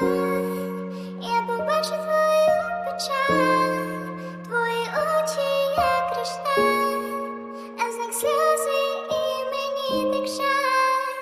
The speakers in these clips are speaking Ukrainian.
Я побачу твою печаль, твої очі, як кришталь, а сльози і мені так.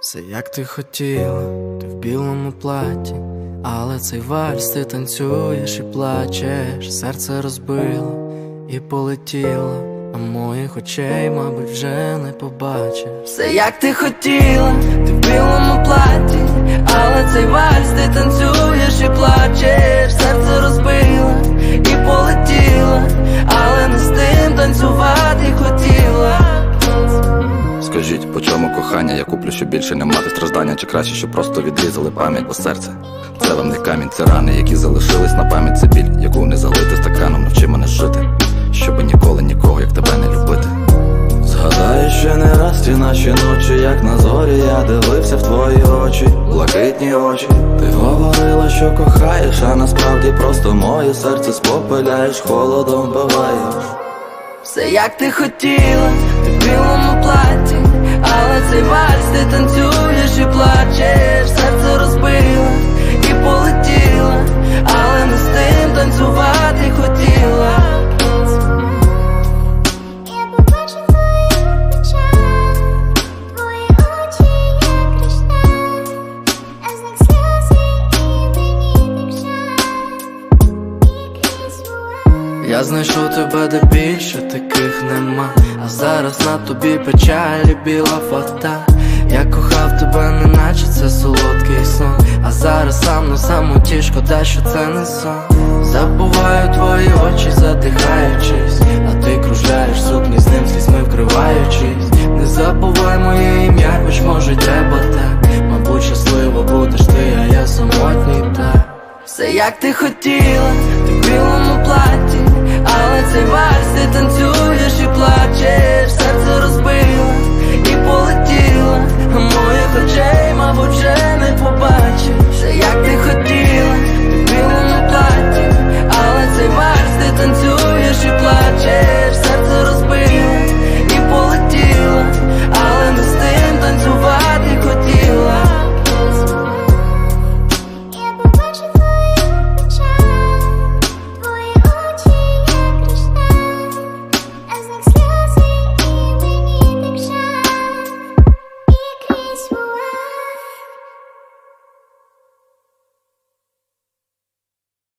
Все як ти хотіла, ти в білому платі, але цей вальс ти танцюєш і плачеш, серце розбило і полетіло, моїх очей, мабуть, вже не побачиш. Все як ти хотіла, ти в білому платі, але цей вальс ти танцюєш і плачеш, серце розбило і полетіло, але не з тим танцювати хотіла. Скажіть, по чому кохання я куплю, щоб більше не мати страждання, чи краще, щоб просто відрізали пам'ять, бо серце це вам не камінь, це рани, які залишились на пам'ять, це біль, яку не залити стаканом, навчи мене жити, щоб наші ночі, як на зорі я дивився в твої очі, блакитні очі. Ти говорила, що кохаєш, а насправді просто моє серце спопиляєш, холодом вбиваєш. Все як ти хотіла, ти в білому платі, але цей вальс ти танцюєш і плачеш, серце розбила і полетіла, але не з тим танцювати Я знайшов тебе де більше таких нема, а зараз на тобі печалі біла фата. Я кохав тебе, неначе це солодкий сон. А зараз сам на самоті шкода, що це не сон. Забуваю твої очі, задихаючись, а ти кружляєш сукні з ним слізьми вкриваючись. Не забувай моє ім'я, хоч може треба так. Мабуть, щасливо будеш ти, а я самотній так. Все як ти хотіла, ти в білому